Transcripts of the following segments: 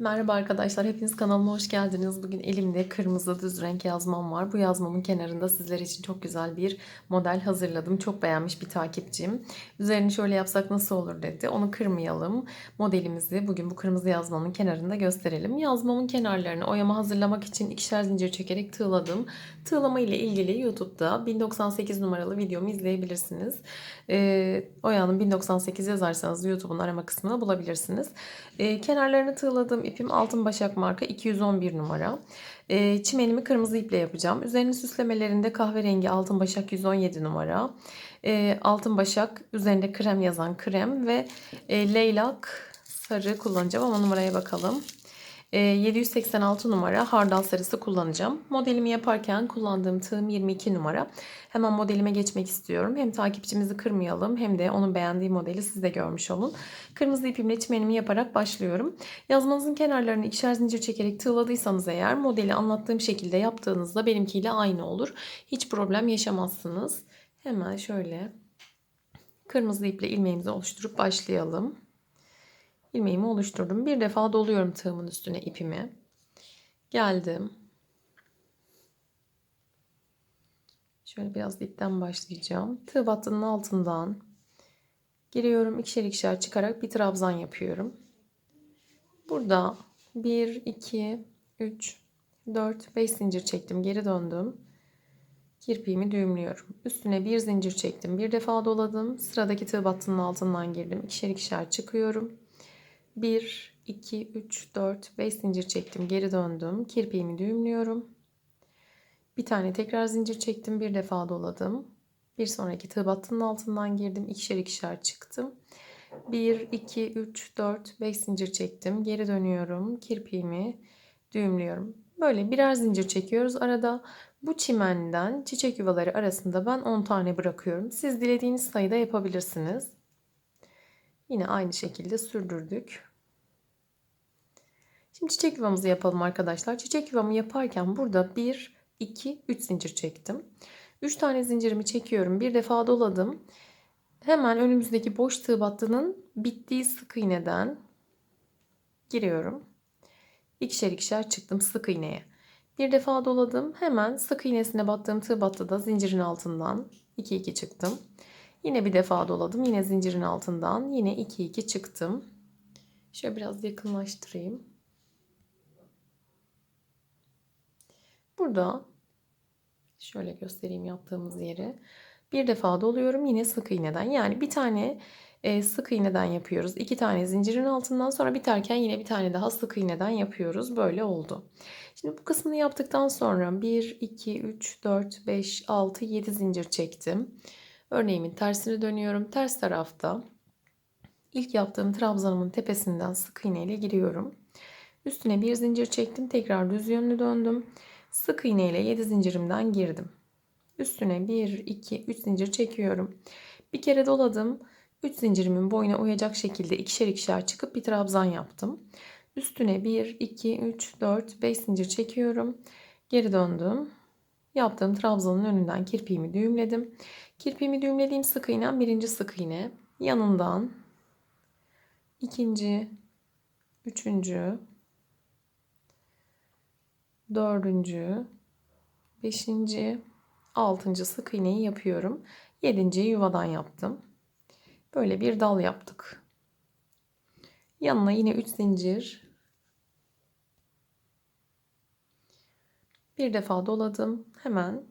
Merhaba arkadaşlar, hepiniz kanalıma hoş geldiniz. Bugün elimde kırmızı düz renk yazmam var. Bu yazmamın kenarında sizler için çok güzel bir model hazırladım. Çok beğenmiş bir takipçim. Üzerini şöyle yapsak nasıl olur dedi. Onu kırmayalım. Modelimizi bugün bu kırmızı yazmamın kenarında gösterelim. Yazmamın kenarlarını oyama hazırlamak için ikişer zincir çekerek tığladım. Tığlama ile ilgili YouTube'da 1098 numaralı videomu izleyebilirsiniz. Ee, Oya'nın 1098 yazarsanız YouTube'un arama kısmına bulabilirsiniz. Ee, kenarlarını tığladım ipim altın başak marka 211 numara. E, çimenimi kırmızı iple yapacağım. Üzerinin süslemelerinde kahverengi altın başak 117 numara. E, altın başak üzerinde krem yazan krem ve e, leylak sarı kullanacağım ama numaraya bakalım. E, 786 numara hardal sarısı kullanacağım. Modelimi yaparken kullandığım tığım 22 numara. Hemen modelime geçmek istiyorum. Hem takipçimizi kırmayalım hem de onun beğendiği modeli siz de görmüş olun. Kırmızı ipimle çimenimi yaparak başlıyorum. Yazmanızın kenarlarını ikişer zincir çekerek tığladıysanız eğer modeli anlattığım şekilde yaptığınızda benimkiyle aynı olur. Hiç problem yaşamazsınız. Hemen şöyle kırmızı iple ilmeğimizi oluşturup başlayalım. İlmeğimi oluşturdum. Bir defa doluyorum tığımın üstüne ipimi. Geldim. Şöyle biraz dipten başlayacağım. Tığ battının altından giriyorum. ikişer ikişer çıkarak bir trabzan yapıyorum. Burada 1, 2, 3, 4, 5 zincir çektim. Geri döndüm. Kirpiğimi düğümlüyorum. Üstüne bir zincir çektim. Bir defa doladım. Sıradaki tığ battının altından girdim. İkişer ikişer çıkıyorum. 1, 2, 3, 4, 5 zincir çektim. Geri döndüm. Kirpiğimi düğümlüyorum. Bir tane tekrar zincir çektim. Bir defa doladım. Bir sonraki tığ battının altından girdim. İkişer ikişer çıktım. 1, 2, 3, 4, 5 zincir çektim. Geri dönüyorum. Kirpiğimi düğümlüyorum. Böyle birer zincir çekiyoruz. Arada bu çimenden çiçek yuvaları arasında ben 10 tane bırakıyorum. Siz dilediğiniz sayıda yapabilirsiniz. Yine aynı şekilde sürdürdük. Şimdi çiçek yuvamızı yapalım arkadaşlar. Çiçek yuvamı yaparken burada 1, 2, 3 zincir çektim. 3 tane zincirimi çekiyorum. Bir defa doladım. Hemen önümüzdeki boş tığ battının bittiği sık iğneden giriyorum. İkişer ikişer çıktım sık iğneye. Bir defa doladım. Hemen sık iğnesine battığım tığ battıda zincirin altından 2 2 çıktım. Yine bir defa doladım. Yine zincirin altından yine 2 2 çıktım. Şöyle biraz yakınlaştırayım. Burada şöyle göstereyim yaptığımız yeri. Bir defa doluyorum yine sık iğneden. Yani bir tane e, sık iğneden yapıyoruz. iki tane zincirin altından sonra biterken yine bir tane daha sık iğneden yapıyoruz. Böyle oldu. Şimdi bu kısmını yaptıktan sonra 1, 2, 3, 4, 5, 6, 7 zincir çektim. Örneğimin tersini dönüyorum. Ters tarafta ilk yaptığım trabzanımın tepesinden sık iğne ile giriyorum. Üstüne bir zincir çektim. Tekrar düz yönlü döndüm. Sık iğne ile 7 zincirimden girdim. Üstüne 1, 2, 3 zincir çekiyorum. Bir kere doladım. 3 zincirimin boyuna uyacak şekilde ikişer ikişer çıkıp bir trabzan yaptım. Üstüne 1, 2, 3, 4, 5 zincir çekiyorum. Geri döndüm. Yaptığım trabzanın önünden kirpiğimi düğümledim. Kirpiğimi düğümlediğim sık iğnem birinci sık iğne. Yanından ikinci, üçüncü, dördüncü, beşinci, altıncı sık iğneyi yapıyorum. Yedinciyi yuvadan yaptım. Böyle bir dal yaptık. Yanına yine 3 zincir. Bir defa doladım. Hemen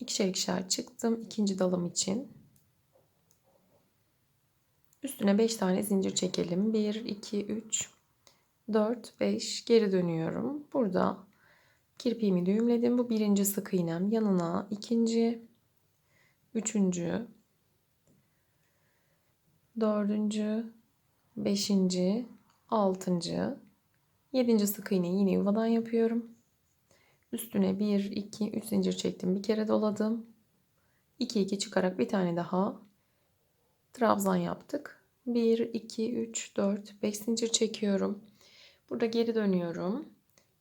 ikişer ikişer çıktım ikinci dalım için. Üstüne 5 tane zincir çekelim. 1, 2, 3, 4, 5 geri dönüyorum. Burada kirpiğimi düğümledim. Bu birinci sık iğnem. Yanına ikinci, üçüncü, dördüncü, beşinci, altıncı, yedinci sık iğneyi yine yuvadan yapıyorum. Üstüne 1, 2, 3 zincir çektim. Bir kere doladım. 2, 2 çıkarak bir tane daha trabzan yaptık. 1, 2, 3, 4, 5 zincir çekiyorum. Burada geri dönüyorum.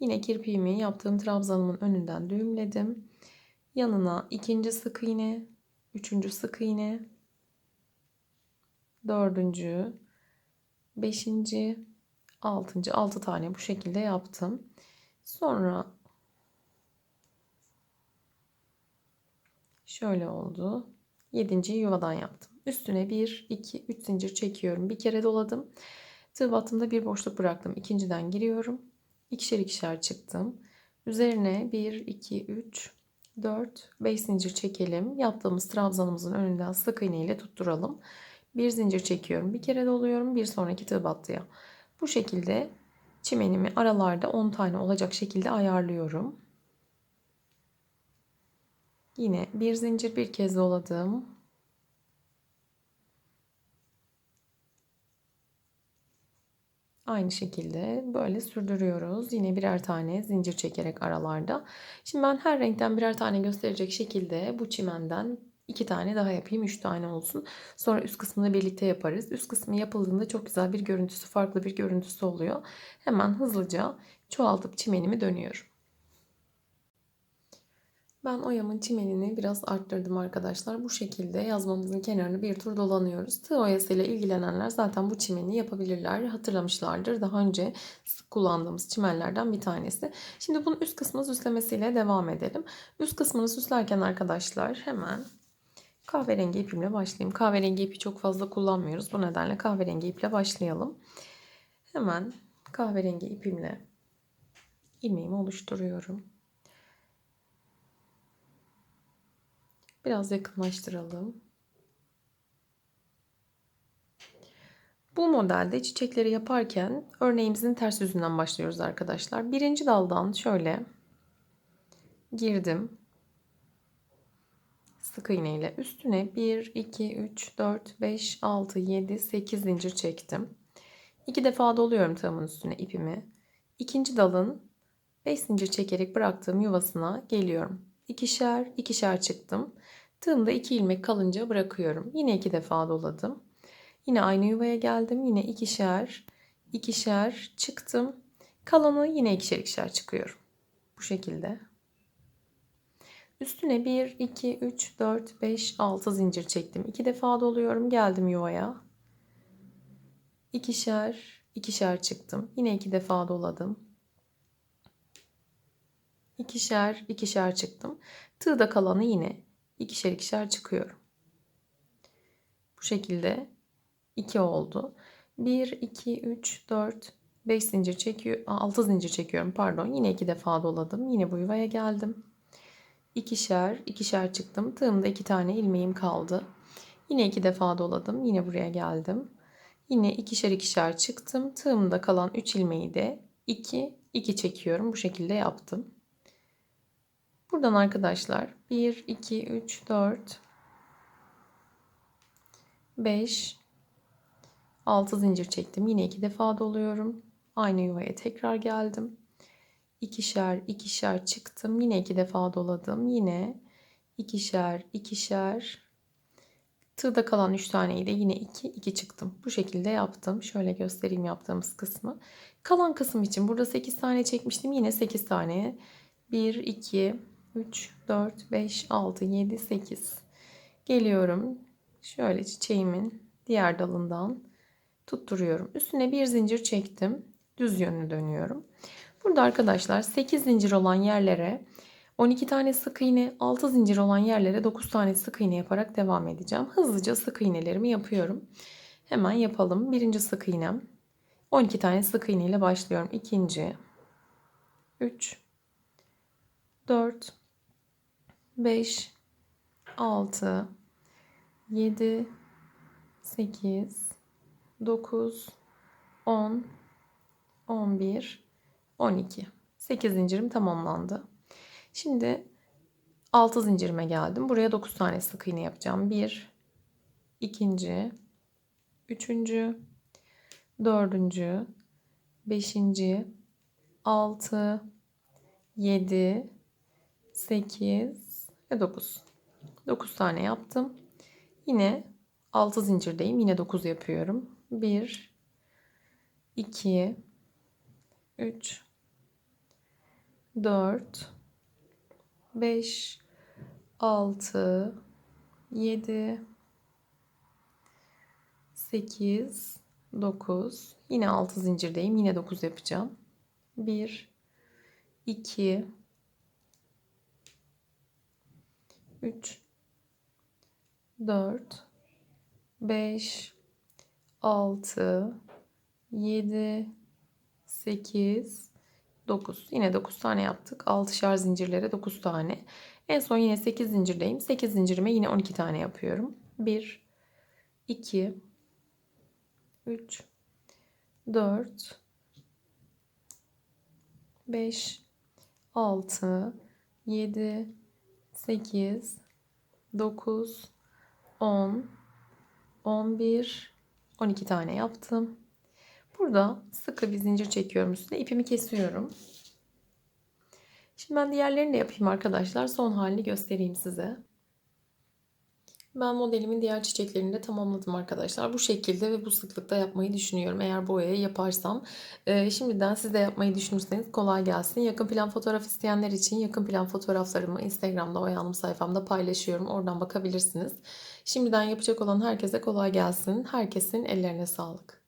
Yine kirpiğimi yaptığım trabzanımın önünden düğümledim. Yanına ikinci sık iğne, üçüncü sık iğne, dördüncü, beşinci, altıncı altı tane bu şekilde yaptım. Sonra şöyle oldu. Yedinciyi yuvadan yaptım. Üstüne 1, 2, 3 zincir çekiyorum. Bir kere doladım. Tığ battığımda bir boşluk bıraktım. İkinciden giriyorum. İkişer ikişer çıktım. Üzerine 1, 2, 3, 4, 5 zincir çekelim. Yaptığımız trabzanımızın önünden sık iğne ile tutturalım. Bir zincir çekiyorum. Bir kere doluyorum. Bir sonraki tığ battıya. Bu şekilde çimenimi aralarda 10 tane olacak şekilde ayarlıyorum. Yine bir zincir bir kez doladım. Aynı şekilde böyle sürdürüyoruz. Yine birer tane zincir çekerek aralarda. Şimdi ben her renkten birer tane gösterecek şekilde bu çimenden iki tane daha yapayım. Üç tane olsun. Sonra üst kısmını birlikte yaparız. Üst kısmı yapıldığında çok güzel bir görüntüsü, farklı bir görüntüsü oluyor. Hemen hızlıca çoğaltıp çimenimi dönüyorum. Ben oyamın çimenini biraz arttırdım arkadaşlar. Bu şekilde yazmamızın kenarını bir tur dolanıyoruz. Tığ oyasıyla ilgilenenler zaten bu çimeni yapabilirler. Hatırlamışlardır. Daha önce sık kullandığımız çimenlerden bir tanesi. Şimdi bunun üst kısmını süslemesiyle devam edelim. Üst kısmını süslerken arkadaşlar hemen kahverengi ipimle başlayayım. Kahverengi ipi çok fazla kullanmıyoruz. Bu nedenle kahverengi iple başlayalım. Hemen kahverengi ipimle ilmeğimi oluşturuyorum. Biraz yakınlaştıralım. Bu modelde çiçekleri yaparken örneğimizin ters yüzünden başlıyoruz arkadaşlar. Birinci daldan şöyle girdim. Sık iğne ile üstüne 1, 2, 3, 4, 5, 6, 7, 8 zincir çektim. İki defa doluyorum tığımın üstüne ipimi. İkinci dalın 5 zincir çekerek bıraktığım yuvasına geliyorum. İkişer, ikişer çıktım. Tığımda 2 ilmek kalınca bırakıyorum. Yine iki defa doladım. Yine aynı yuvaya geldim. Yine ikişer, ikişer çıktım. Kalanı yine ikişer ikişer çıkıyorum. Bu şekilde. Üstüne 1, 2, 3, 4, 5, 6 zincir çektim. 2 defa doluyorum. Geldim yuvaya. İkişer, ikişer çıktım. Yine 2 defa doladım. İkişer, ikişer çıktım. Tığda kalanı yine ikişer ikişer çıkıyorum. Bu şekilde 2 oldu. 1, 2, 3, 4, 5 zincir çekiyor, 6 zincir çekiyorum pardon. Yine 2 defa doladım. Yine bu yuvaya geldim. İkişer, ikişer çıktım. Tığımda 2 tane ilmeğim kaldı. Yine 2 defa doladım. Yine buraya geldim. Yine ikişer ikişer çıktım. Tığımda kalan 3 ilmeği de 2, 2 çekiyorum. Bu şekilde yaptım. Buradan arkadaşlar 1, 2, 3, 4, 5, 6 zincir çektim. Yine iki defa doluyorum. Aynı yuvaya tekrar geldim. İkişer, ikişer çıktım. Yine iki defa doladım. Yine ikişer, ikişer. Tığda kalan 3 taneyi de yine 2, 2 çıktım. Bu şekilde yaptım. Şöyle göstereyim yaptığımız kısmı. Kalan kısım için burada 8 tane çekmiştim. Yine 8 tane. 1, 2, 3, 4, 5, 6, 7, 8. Geliyorum. Şöyle çiçeğimin diğer dalından tutturuyorum. Üstüne bir zincir çektim. Düz yönlü dönüyorum. Burada arkadaşlar 8 zincir olan yerlere 12 tane sık iğne, 6 zincir olan yerlere 9 tane sık iğne yaparak devam edeceğim. Hızlıca sık iğnelerimi yapıyorum. Hemen yapalım. Birinci sık iğnem. 12 tane sık iğne ile başlıyorum. İkinci, 3, 4, 5, 6, 7, 8, 9, 10, 11, 12. 8 zincirim tamamlandı. Şimdi 6 zincirime geldim. Buraya 9 tane sık iğne yapacağım. 1, 2, 3, 4, 5, 6, 7, 8, ve 9. 9 tane yaptım. Yine 6 zincirdeyim. Yine 9 yapıyorum. 1 2 3 4 5 6 7 8 9. Yine 6 zincirdeyim. Yine 9 yapacağım. 1 2 3 4 5 6 7 8 9. Yine 9 tane yaptık. 6'şar zincirlere 9 tane. En son yine 8 zincirdeyim. 8 zincirime yine 12 tane yapıyorum. 1 2 3 4 5 6 7 8 9 10 11 12 tane yaptım. Burada sıkı bir zincir çekiyorum üstüne. ipimi kesiyorum. Şimdi ben diğerlerini de yapayım arkadaşlar. Son halini göstereyim size. Ben modelimin diğer çiçeklerini de tamamladım arkadaşlar. Bu şekilde ve bu sıklıkta yapmayı düşünüyorum. Eğer boyaya yaparsam. Ee, şimdiden siz de yapmayı düşünürseniz kolay gelsin. Yakın plan fotoğraf isteyenler için yakın plan fotoğraflarımı Instagram'da Oyanım sayfamda paylaşıyorum. Oradan bakabilirsiniz. Şimdiden yapacak olan herkese kolay gelsin. Herkesin ellerine sağlık.